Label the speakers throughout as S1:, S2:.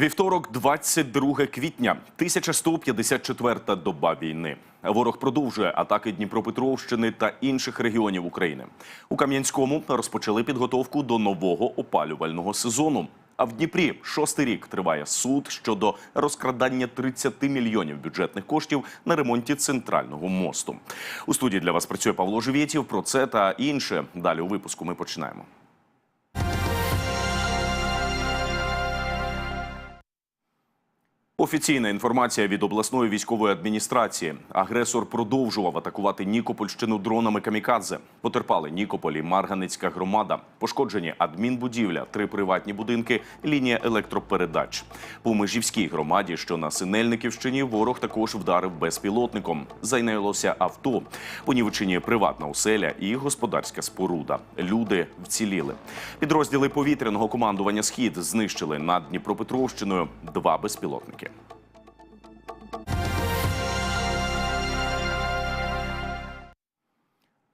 S1: Вівторок, 22 квітня, 1154 доба війни. Ворог продовжує атаки Дніпропетровщини та інших регіонів України. У Кам'янському розпочали підготовку до нового опалювального сезону. А в Дніпрі шостий рік триває суд щодо розкрадання 30 мільйонів бюджетних коштів на ремонті центрального мосту. У студії для вас працює Павло Живєтів. Про це та інше далі у випуску ми починаємо. Офіційна інформація від обласної військової адміністрації. Агресор продовжував атакувати Нікопольщину дронами камікадзе. Потерпали Нікополі, Марганецька громада. Пошкоджені адмінбудівля, три приватні будинки, лінія електропередач. По Межівській громаді, що на Синельниківщині, ворог також вдарив безпілотником. Зайнялося авто. Понівечені приватна оселя і господарська споруда. Люди вціліли. Підрозділи повітряного командування Схід знищили над Дніпропетровщиною два безпілотники.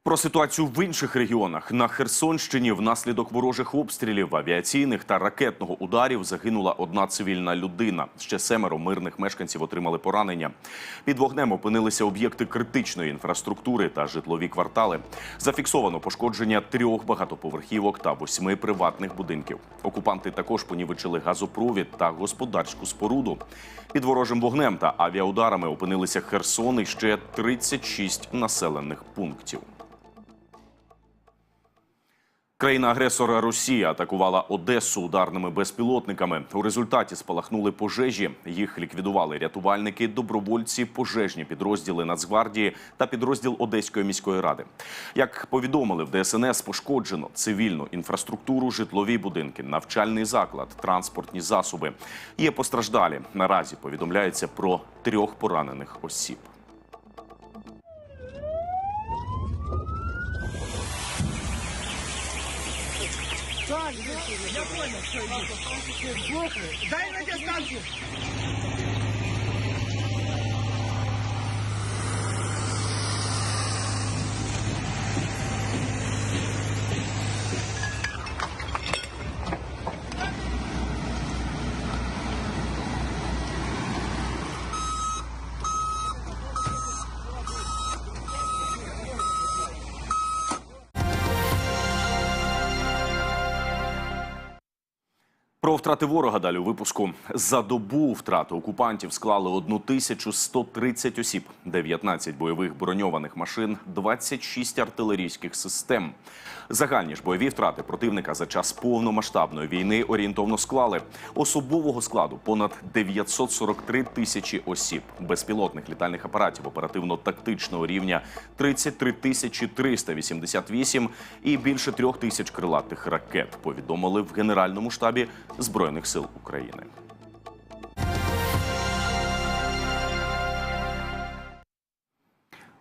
S1: Про ситуацію в інших регіонах на Херсонщині внаслідок ворожих обстрілів, авіаційних та ракетного ударів загинула одна цивільна людина. Ще семеро мирних мешканців отримали поранення. Під вогнем опинилися об'єкти критичної інфраструктури та житлові квартали. Зафіксовано пошкодження трьох багатоповерхівок та восьми приватних будинків. Окупанти також понівечили газопровід та господарську споруду. Під ворожим вогнем та авіаударами опинилися Херсон і ще 36 населених пунктів. Країна-агресора Росія атакувала Одесу ударними безпілотниками. У результаті спалахнули пожежі. Їх ліквідували рятувальники, добровольці, пожежні підрозділи Нацгвардії та підрозділ Одеської міської ради. Як повідомили в ДСНС, пошкоджено цивільну інфраструктуру, житлові будинки, навчальний заклад, транспортні засоби. Є постраждалі. Наразі повідомляється про трьох поранених осіб.
S2: Дай радиостанцию!
S1: Про втрати ворога далі у випуску. За добу втрати окупантів склали 1130 осіб, 19 бойових броньованих машин, 26 артилерійських систем. Загальні ж бойові втрати противника за час повномасштабної війни орієнтовно склали особового складу понад 943 тисячі осіб, безпілотних літальних апаратів оперативно-тактичного рівня 33 тисячі 388 і більше трьох тисяч крилатих ракет. Повідомили в Генеральному штабі Збройних сил України.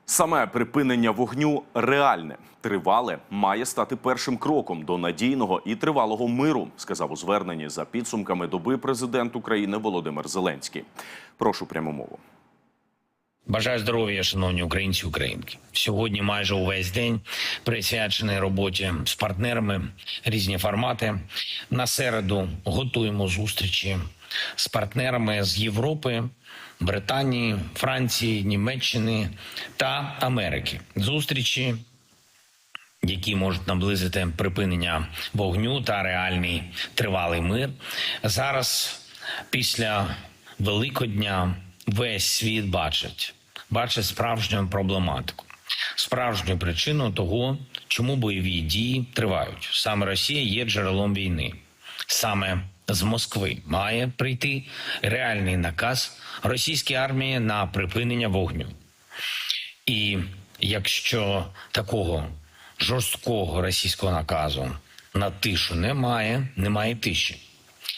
S1: Саме припинення вогню реальне, тривале, має стати першим кроком до надійного і тривалого миру, сказав у зверненні за підсумками доби президент України Володимир Зеленський. Прошу пряму мову.
S3: Бажаю здоров'я, шановні українці українки. Сьогодні майже увесь день присвячений роботі з партнерами, різні формати. На середу готуємо зустрічі з партнерами з Європи, Британії, Франції, Німеччини та Америки. Зустрічі, які можуть наблизити припинення вогню та реальний тривалий мир. Зараз, після Великодня, весь світ бачить, бачить справжню проблематику, справжню причину того, чому бойові дії тривають. Саме Росія є джерелом війни. Саме з Москви має прийти реальний наказ російській армії на припинення вогню. І якщо такого жорсткого російського наказу на тишу немає, немає тиші.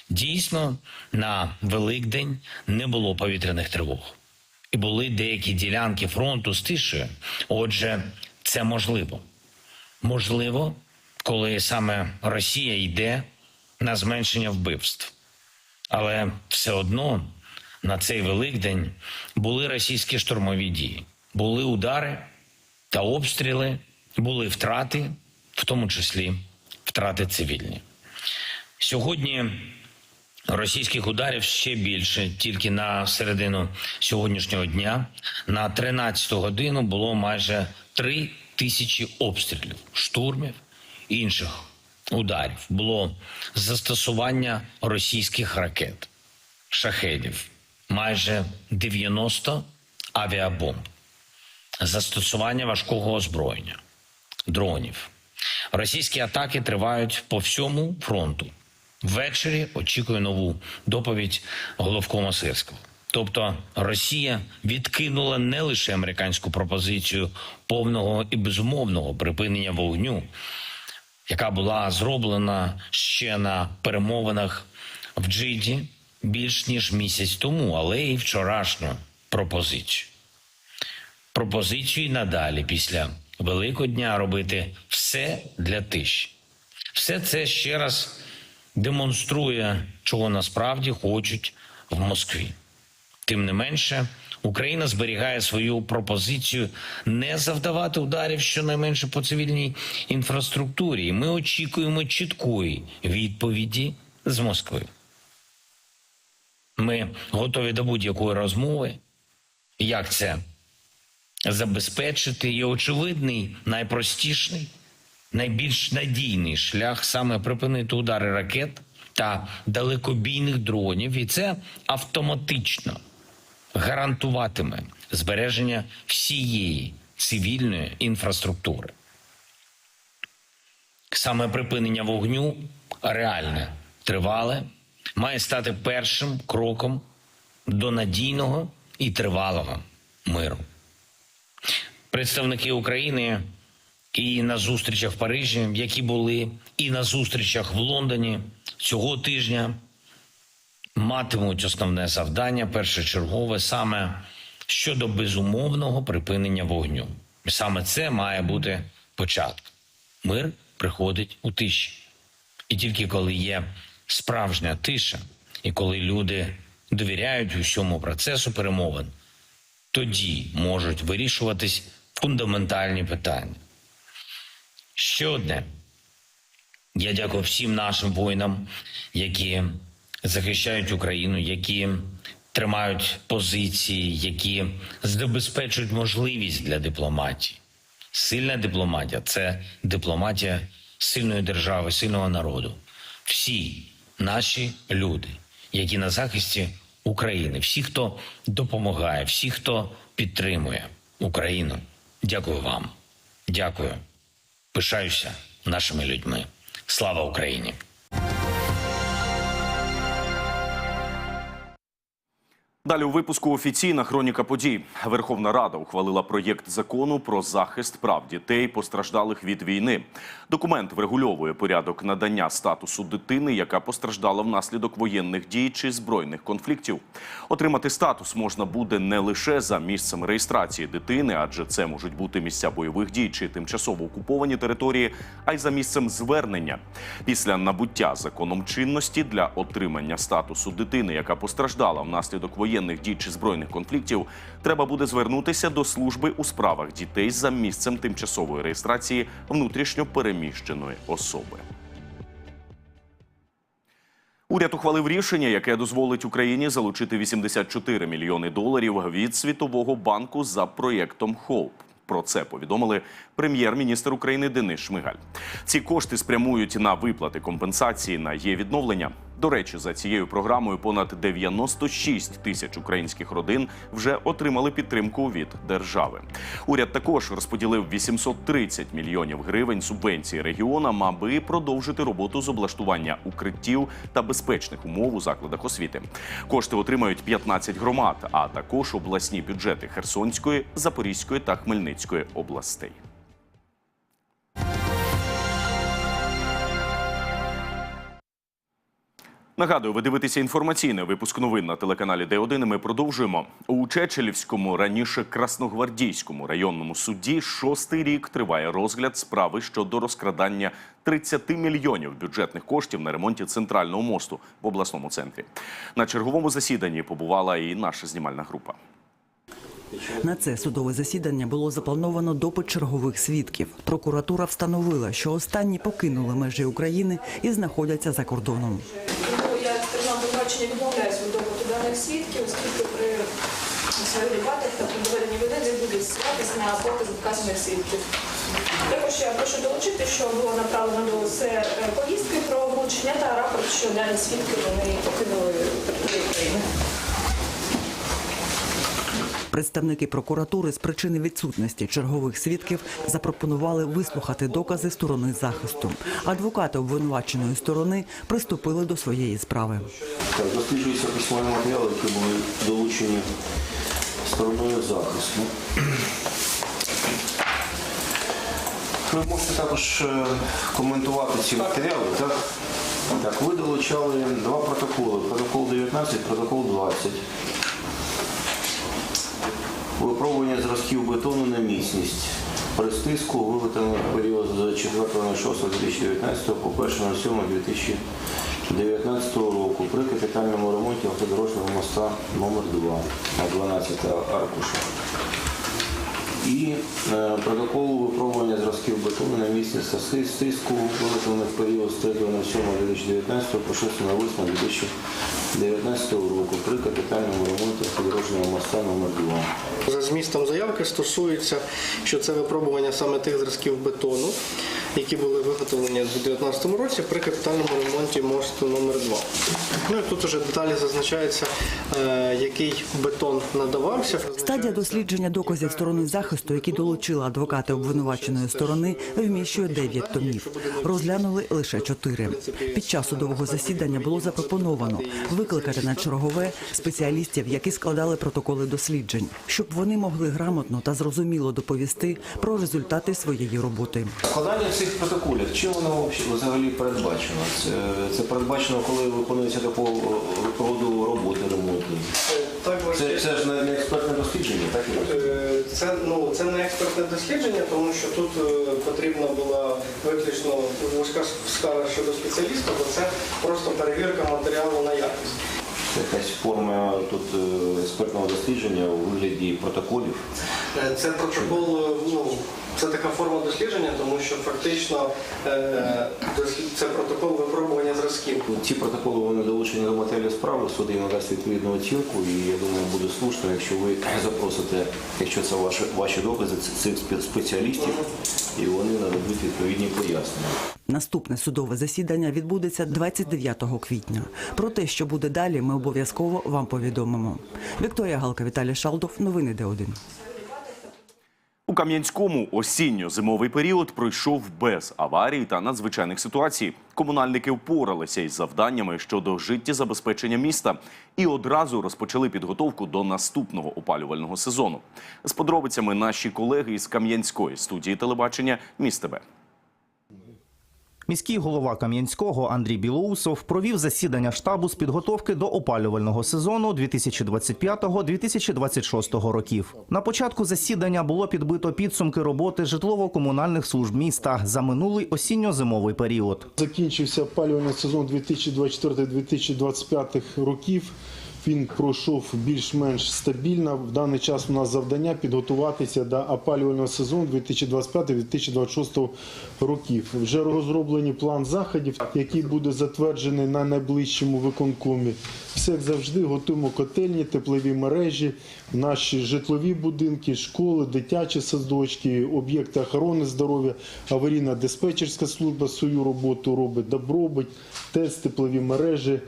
S3: Дійсно, на Великдень не було повітряних тривог, і були деякі ділянки фронту з тишею. Отже, це можливо. Можливо, коли саме Росія йде на зменшення вбивств. Але все одно на цей Великдень були російські штурмові дії, були удари та обстріли, були втрати, в тому числі втрати цивільні. Сьогодні Російських ударів ще більше. Тільки на середину сьогоднішнього дня на 13 годину було майже 3 тисячі обстрілів, штурмів інших ударів. Було застосування російських ракет, шахедів, майже 90 авіабомб, застосування важкого озброєння, дронів. Російські атаки тривають по всьому фронту. Ввечері очікує нову доповідь головкома Сирського. Тобто Росія відкинула не лише американську пропозицію повного і безумовного припинення вогню, яка була зроблена ще на перемовинах в Джиді більш ніж місяць тому, але і вчорашню пропозицію. Пропозицію надалі після Великого дня робити все для тиші. Все це ще раз демонструє, чого насправді хочуть в Москві. Тим не менше, Україна зберігає свою пропозицію не завдавати ударів щонайменше по цивільній інфраструктурі. І Ми очікуємо чіткої відповіді з Москви. Ми готові до будь-якої розмови. Як це забезпечити? І очевидний, найпростіший, найбільш надійний шлях саме припинити удари ракет та далекобійних дронів, і це автоматично гарантуватиме збереження всієї цивільної інфраструктури. Саме припинення вогню реальне, тривале, має стати першим кроком до надійного і тривалого миру. Представники України і на зустрічах в Парижі, які були, і на зустрічах в Лондоні цього тижня матимуть основне завдання першочергове саме щодо безумовного припинення вогню. Саме це має бути початком. Мир приходить у тиші. І тільки коли є справжня тиша, і коли люди довіряють усьому процесу перемовин, тоді можуть вирішуватись фундаментальні питання. Ще одне. Я дякую всім нашим воїнам, які захищають Україну, які тримають позиції, які забезпечують можливість для дипломатії. Сильна дипломатія це дипломатія сильної держави, сильного народу. Всі наші люди, які на захисті України, всі, хто допомагає, всі, хто підтримує Україну. Дякую вам. Дякую. Пишаюся нашими людьми. Слава Україні!
S1: Далі у випуску офіційна хроніка подій. Верховна Рада ухвалила проєкт закону про захист прав дітей, постраждалих від війни. Документ врегульовує порядок надання статусу дитини, яка постраждала внаслідок воєнних дій чи збройних конфліктів. Отримати статус можна буде не лише за місцем реєстрації дитини, адже це можуть бути місця бойових дій чи тимчасово окуповані території, а й за місцем звернення. Після набуття законом чинності для отримання статусу дитини, яка постраждала внаслідок воєнних дій чи збройних конфліктів, треба буде звернутися до служби у справах дітей за місцем тимчасової реєстрації внутрішньо переміщеної особи. Уряд ухвалив рішення, яке дозволить Україні залучити 84 мільйони доларів від Світового банку за проєктом ХОУП. Про це повідомили прем'єр-міністр України Денис Шмигаль. Ці кошти спрямують на виплати компенсації на є відновлення. До речі, за цією програмою понад 96 тисяч українських родин вже отримали підтримку від держави. Уряд також розподілив 830 мільйонів гривень субвенції регіонам, аби продовжити роботу з облаштування укриттів та безпечних умов у закладах освіти. Кошти отримають 15 громад, а також обласні бюджети Херсонської, Запорізької та Хмельницької областей. Нагадую, ви дивитеся інформаційний випуск новин на телеканалі Д1. Ми продовжуємо у Чечелівському, раніше Красногвардійському районному суді. Шостий рік триває розгляд справи щодо розкрадання 30 мільйонів бюджетних коштів на ремонті центрального мосту в обласному центрі. На черговому засіданні побувала і наша знімальна група.
S2: На це судове засідання було заплановано допит чергових свідків. Прокуратура встановила, що останні покинули межі України і знаходяться за кордоном.
S4: Свідків, оскільки при своїх дебатах та при доведенні вини не буде ссилатись на покази вказаних свідків. Також я прошу долучити, що було направлено до це е, повістки про вручення та рапорт, що дані свідки вони покинули територію України.
S2: Представники прокуратури з причини відсутності чергових свідків запропонували вислухати докази сторони захисту. Адвокати обвинуваченої сторони приступили до своєї справи.
S5: Досліджуються письмові матеріали, які були долучені стороною захисту. Ви можете також е, коментувати ці матеріали. Так? Так, ви долучали два протоколи. Протокол 19, протокол 20. Випробування зразків бетону на міцність. При стиску виготовлено в період з 4.06.2019 по 1.07.2019 року при капітальному ремонті автодорожнього моста номер 2 на 12 аркуша. І протоколу випробування зразків бетону на місці стиску, виготовлених в період з 3.07.2019 по 6.08.2019 року при капітальному ремонті подорожнього моста номер 2
S6: За змістом заявки стосується, що це випробування саме тих зразків бетону, які були виготовлені у 2019 році при капітальному ремонті мосту номер 2 Ну і тут уже деталі зазначається, е, який бетон надавався.
S2: Стадія дослідження доказів сторони захисту, які долучили адвокати обвинуваченої сторони, вміщує 9 томів. Розглянули лише 4. Під час судового засідання було запропоновано викликати на чергове спеціалістів, які складали протоколи досліджень, щоб вони могли грамотно та зрозуміло доповісти про результати своєї роботи.
S5: Складання цих протоколів, чим воно взагалі передбачено? Це, це передбачено, коли виконується такого роду роботи ремонтні.
S6: Так,
S5: Це, це ж не не експертне дослідження, так?
S6: Е, Це ну це не експертне дослідження, тому що тут е, потрібна була виключно вузька скала щодо спеціаліста, бо це просто перевірка матеріалу на якість.
S5: Якась форма тут е, експертного дослідження у вигляді протоколів.
S6: Е, Це протокол, е, ну це така форма дослідження, тому що фактично це протокол випробування зразків.
S5: Ці протоколи вони долучені до матеріалів справи, суд їм надасть відповідну оцінку, і я думаю, буде слушно, якщо ви запросите, якщо це ваші, ваші докази, цих спе- спеціалістів, і вони нададуть відповідні пояснення.
S2: Наступне судове засідання відбудеться 29 квітня. Про те, що буде далі, ми обов'язково вам повідомимо. Вікторія Галка, Віталій Шалдов. Новини Д1.
S1: У Кам'янському осінньо-зимовий період пройшов без аварій та надзвичайних ситуацій. Комунальники впоралися із завданнями щодо життєзабезпечення міста і одразу розпочали підготовку до наступного опалювального сезону. З подробицями наші колеги із Кам'янської студії телебачення «Міст ТБ».
S7: Міський голова Кам'янського Андрій Білоусов провів засідання штабу з підготовки до опалювального сезону 2025-2026 років. На початку засідання було підбито підсумки роботи житлово-комунальних служб міста за минулий осінньо-зимовий період.
S8: Закінчився опалювальний сезон 2024-2025 років. Він пройшов більш-менш стабільно. В даний час у нас завдання підготуватися до опалювального сезону 2025-2026 років. Вже розроблені план заходів, який буде затверджений на найближчому виконкомі. Все як завжди готуємо котельні, теплові мережі, наші житлові будинки, школи, дитячі садочки, об'єкти охорони здоров'я, аварійна диспетчерська служба свою роботу робить, добробить, ТЕЦ, теплові мережі.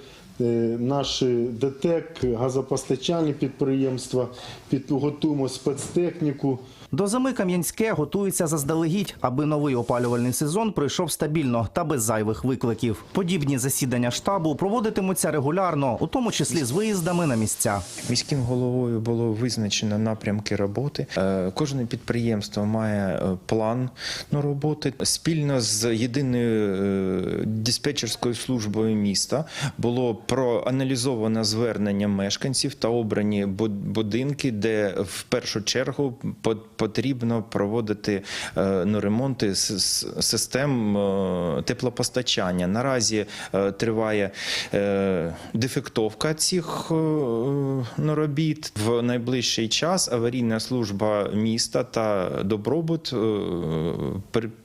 S8: Е, Наші ДТЕК, газопостачальні підприємства, підготуємо спецтехніку.
S7: До зими Кам'янське готується заздалегідь, аби новий опалювальний сезон пройшов стабільно та без зайвих викликів. Подібні засідання штабу проводитимуться регулярно, у тому числі з виїздами на місця.
S9: Міським головою було визначено напрямки роботи. Е, Кожне підприємство має е, план на роботи. Спільно з єдиною диспетчерською службою міста було проаналізовано звернення мешканців та обрані будинки, де в першу чергу потрібно проводити е, ну, ремонти систем е, теплопостачання. Наразі е, триває дефектовка цих ну, робіт. В найближчий час аварійна служба міста та добробут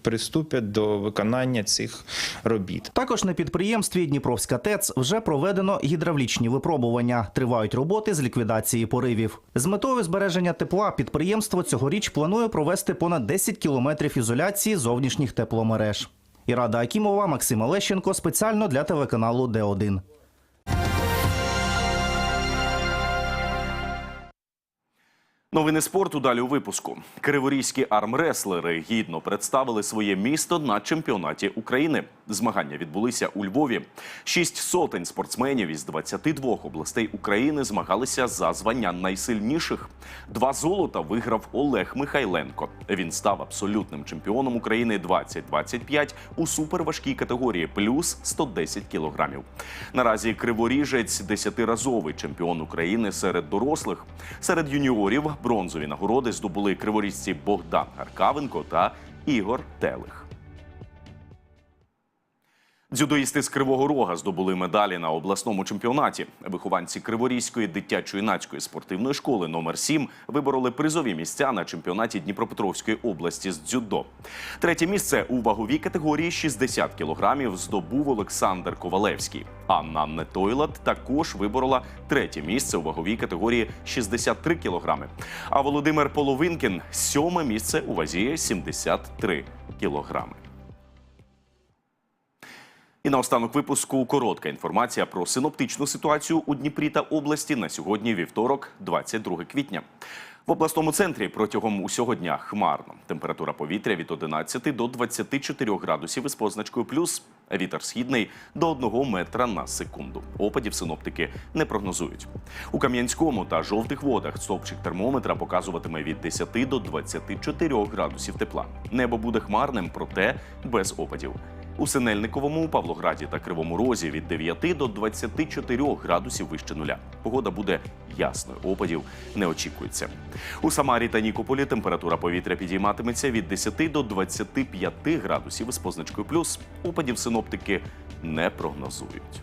S9: приступять до виконання цих робіт.
S7: Також на підприємстві Дніпровська ТЕЦ вже проведено проведено гідравлічні випробування. Тривають роботи з ліквідації поривів. З метою збереження тепла підприємство цьогоріч планує провести понад 10 кілометрів ізоляції зовнішніх тепломереж. Ірада Акімова, Максим Олещенко спеціально для телеканалу Д1.
S1: Новини спорту далі у випуску. Криворізькі армреслери гідно представили своє місто на чемпіонаті України. Змагання відбулися у Львові. Шість сотень спортсменів із 22 областей України змагалися за звання найсильніших. Два золота виграв Олег Михайленко. Він став абсолютним чемпіоном України 2025 у суперважкій категорії плюс 110 кілограмів. Наразі криворіжець десятиразовий чемпіон України серед дорослих. Серед юніорів бронзові нагороди здобули криворіжці Богдан Гаркавенко та Ігор Телих. Дзюдоїсти з Кривого Рога здобули медалі на обласному чемпіонаті. Вихованці Криворізької дитячо-юнацької спортивної школи номер 7 вибороли призові місця на чемпіонаті Дніпропетровської області з дзюдо. Третє місце у ваговій категорії 60 кілограмів здобув Олександр Ковалевський. Анна Нетойлат також виборола третє місце у ваговій категорії 63 кілограми. А Володимир Половинкін сьоме місце у вазі 73 кілограми. І наостанок випуску коротка інформація про синоптичну ситуацію у Дніпрі та області на сьогодні, вівторок, 22 квітня. В обласному центрі протягом усього дня хмарно. Температура повітря від 11 до 24 градусів із позначкою плюс. Вітер східний до 1 метра на секунду. Опадів синоптики не прогнозують. У Кам'янському та жовтих водах стовпчик термометра показуватиме від 10 до 24 градусів тепла. Небо буде хмарним, проте без опадів. У Синельниковому, Павлограді та Кривому Розі від 9 до 24 градусів вище нуля. Погода буде ясною, опадів не очікується. У Самарі та Нікополі температура повітря підійматиметься від 10 до 25 градусів із позначкою плюс. Опадів синоптики не прогнозують.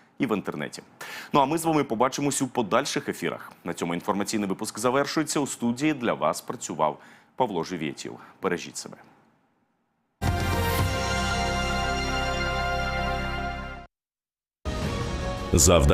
S1: і в інтернеті. Ну а ми з вами побачимось у подальших ефірах. На цьому інформаційний випуск завершується. У студії для вас працював Павло Живєтів. Бережіть себе.
S10: Завдання